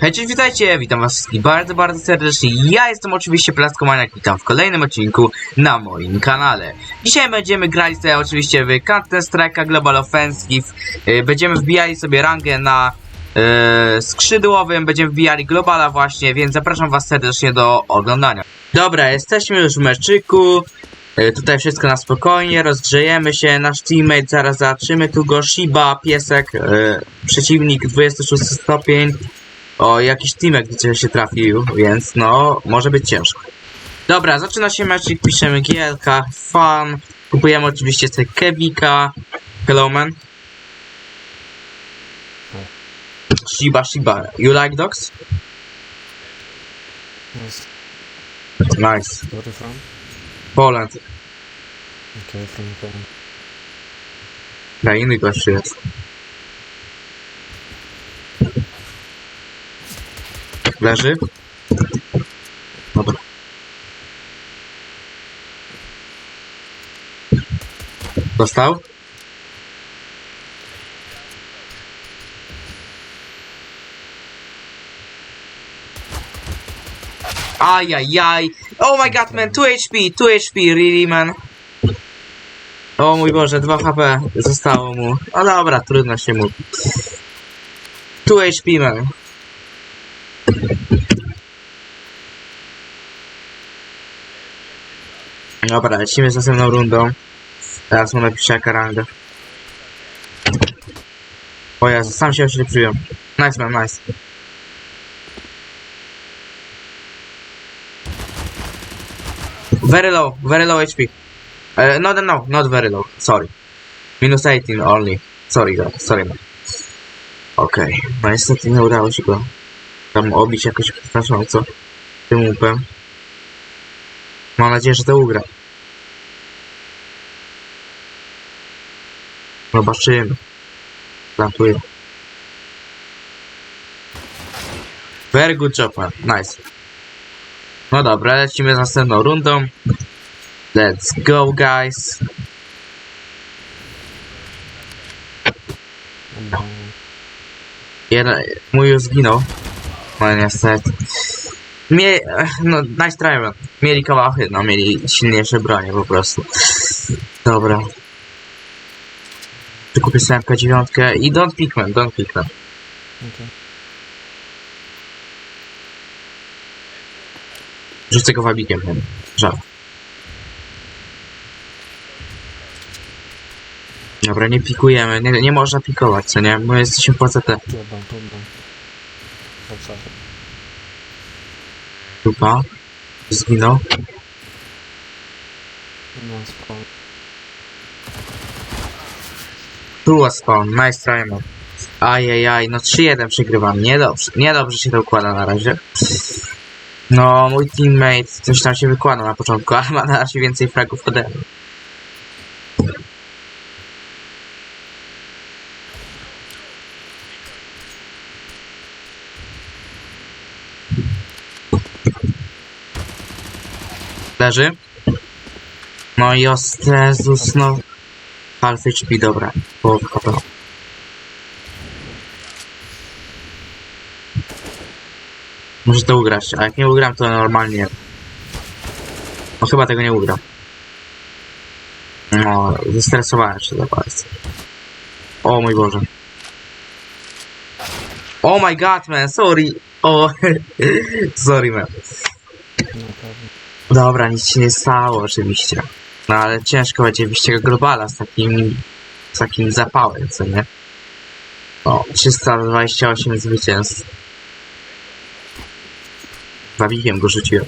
Hej, cześć, witajcie, witam was wszystkich bardzo, bardzo serdecznie. Ja jestem oczywiście Plaskomaniak, witam w kolejnym odcinku na moim kanale. Dzisiaj będziemy grali sobie oczywiście w Counter Strike'a Global Offensive. Yy, Będziemy wbijali sobie rangę na yy, skrzydłowym, będziemy wbijali Globala właśnie, więc zapraszam was serdecznie do oglądania. Dobra, jesteśmy już w meczyku. Yy, Tutaj wszystko na spokojnie, rozgrzejemy się, nasz teammate, zaraz zobaczymy tu go, Shiba, piesek, yy, przeciwnik 26 stopień, o, jakiś teamek gdzie się trafił, więc no, może być ciężko. Dobra, zaczyna się meczik, piszemy GLK, fan, kupujemy oczywiście sobie Kevika, hello man. Shiba, Shiba, you like dogs? Yes. Nice. Where are you from? Poland, Okay, from Poland. na inny gościu jest. Leży? Dobra. Dostał? Ajajaj. Oh my god, man, 2 HP, 2 HP, really, man. O mój Boże, 2 HP zostało mu. No dobra, trudno się mówi. 2 HP, man. Dobra, lecimy z następną rundą. Teraz mu napiszę jaka ranga. O Jezu, sam się oślepiłem. Nice man, nice. Very low, very low HP. Uh, no, no, no, not very low. Sorry. Minus 18 only. Sorry, sorry. Okej, no niestety nie udało się go tam obić jakoś znacząco tym łupem. Mam nadzieję, że to ugra. Zobaczymy. Plantuję. Very good job, man. Nice. No dobra, lecimy z następną rundą. Let's go, guys. Jeden, mój już zginął. No niestety. Mie, no, nice try, man. Mieli kawałki, no, mieli silniejsze bronie po prostu. Dobra. Tu kupię sobie MP9 i don't pick, man, don't pick, man. okay. Rzucę go wabikiem, man. Żal. Dobra, nie pikujemy, nie, nie można pikować, co nie? My jesteśmy po CT. Outside. Dupa. Zginął. No, spawn. Was spawn, nice try, man. Ajajaj, no 3-1 przegrywam, niedobrze, niedobrze się to układa na razie. No, mój teammate coś tam się wykłada na początku, ale ma na razie więcej fragów ode mnie. Leży. No i Jezus, no. Half HP, dobra. Połowa HP. Muszę to ugrać, a jak nie ugram, to normalnie. No chyba tego nie ugram. No, zestresowałem się za bardzo. O mój Boże. Oh my god, man, sorry. O, sorry, man. Dobra, nic się nie stało oczywiście. No ale ciężko będzie wyjść tego globala z takim, z takim zapałem, co nie? O, 328 zwycięstw. Zabiłem go, rzuciłem.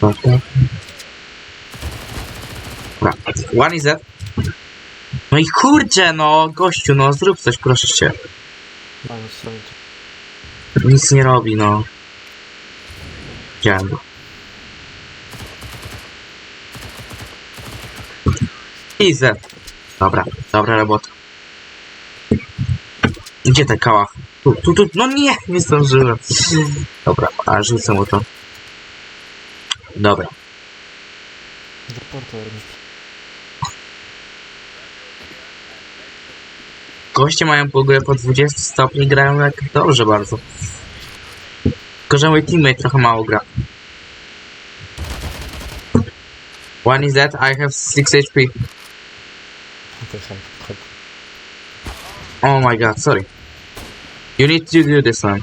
Dobra. One is that. No i kurczę, no, gościu, no, zrób coś, proszę cię. 70. Nic nie robi, no. Widziałem go. Ize. Dobra, dobra robota. Gdzie te kałach? Tu, tu, tu, no nie, nie zdążyłem. Dobra, a rzucę mu to. Dobra. Goście mają w ogóle po 20 stopni, grają jak dobrze bardzo. Tylko, że mój teammate trochę mało gra. One is dead, I have 6 HP. Oh my god, sorry. You need to do this one.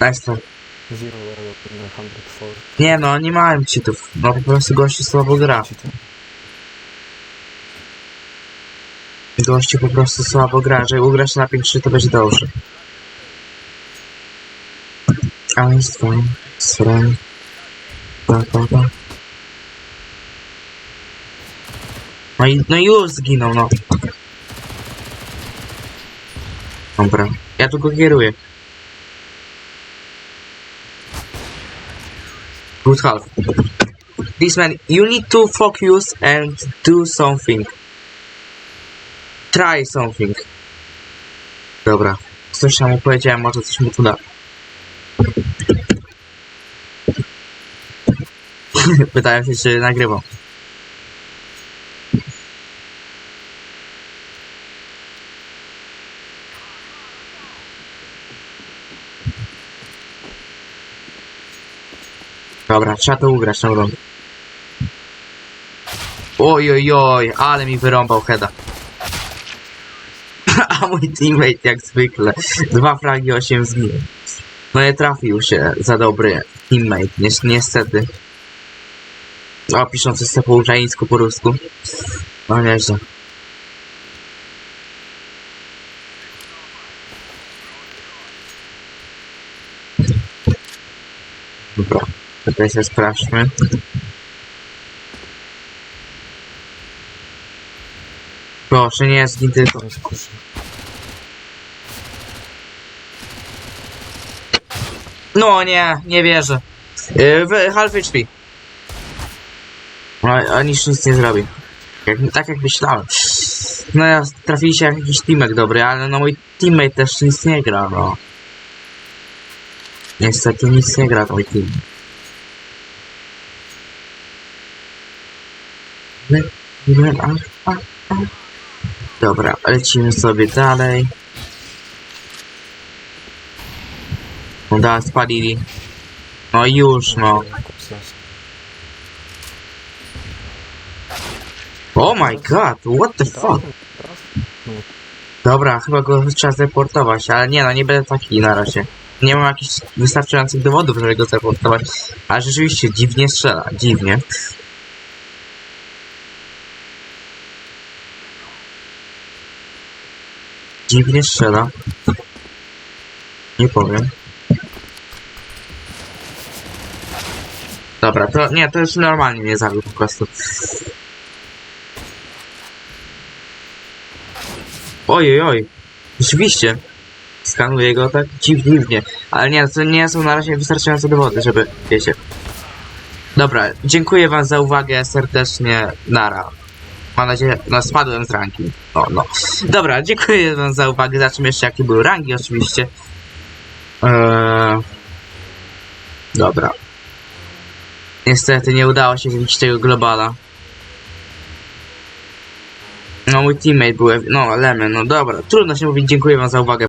Nice try. Zero in 104. Nie no, nie mają cheatów. No po prostu gościu słabo gra. Gościu po prostu słabo gra. Jeżeli ugrasz na 5-3 to będzie dobrze. Ale jest fajnie. Jest fajnie. Tak, tak, tak. No i, no i już zginął, no. Dobra. Ja tu go kieruję. Good half. This man, you need to focus and do something. Try something. Dobra. Mu powiedziałem, może coś mu tu da. Pytałem się, czy nagrywam. Dobra, trzeba to ugrać, no dobra. Oj, oj, oj, ale mi wyrąbał heada. A mój teammate jak zwykle. Dwa fragi, osiem zginął. No nie trafił się za dobry teammate, ni niestety. O, piszący sobie po ukraińsku, po rusku. No nieźle. Dobra, tutaj się sprawdźmy. Proszę, nie zgin tylko. Jest. No nie, nie wierzę. Yy, w half HP. No, a nic nic nie zrobi. Jak, tak jak myślałem. No ja trafiliście jak jakiś teamek dobry, ale no mój teammate też nic nie gra, no. Niestety nic nie gra mój team. Le- le- a- a- a. Dobra, lecimy sobie dalej. No da, spalili. No już, no. Oh my god, what the fuck? Dobra, chyba go trzeba zreportować, ale nie no, nie będę taki na razie. Nie mam jakichś wystarczających dowodów, żeby go zreportować. Ale rzeczywiście, dziwnie strzela, dziwnie. Dziwnie strzela. Nie powiem. Dobra, to nie, to już normalnie mnie zabił po prostu. Oj, oj. Rzeczywiście. Skanuję go tak dziw, dziwnie. Ale nie, to nie są na razie wystarczające dowody, żeby, wiecie. Dobra, dziękuję wam za uwagę serdecznie. Nara. Mam nadzieję, no spadłem z ranki. O, no. Dobra, dziękuję wam za uwagę. Zobaczymy jeszcze jakie były rangi oczywiście. Eee... Dobra. Niestety nie udało się zbić tego globala. No mój teammate był, no Lemon, no dobra, trudno się mówić, dziękuję wam za uwagę.